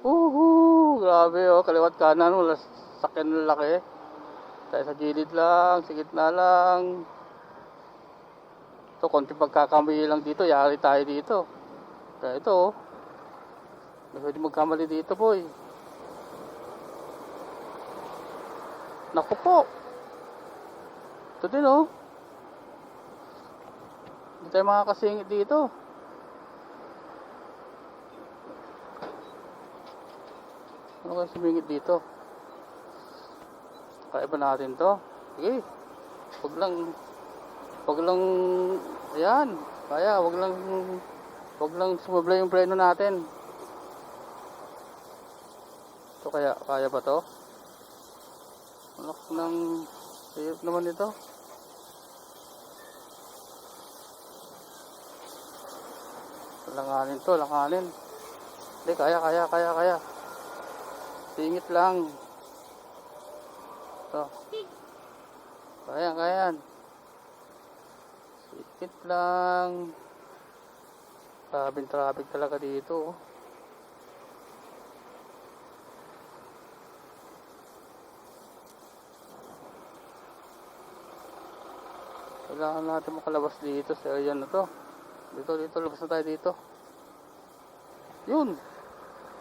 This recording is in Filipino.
Uhu, grabe oh, kaliwat kanan, wala sakyan na laki. Tayo sa gilid lang, sa gitna lang. Ito, konti pagkakamali lang dito, yari tayo dito. Kaya ito oh. Pwede magkamali dito boy. Naku po. Ito din oh. Hindi tayo makakasingit dito. Ano kaya sumingit dito? Kaya natin to? Sige. Wag lang wag lang ayan, kaya wag lang wag lang sumabla yung preno natin. Ito kaya kaya ba to? Anak ng hirap naman ito. Langanin to, langanin. Hindi, kaya, kaya, kaya, kaya. Singit lang. Ito. Kaya, kaya. Singit lang. Traffic, traffic talaga dito. oh. Kailangan natin makalabas dito sa area na to. Dito, dito, labas na tayo dito. Yun.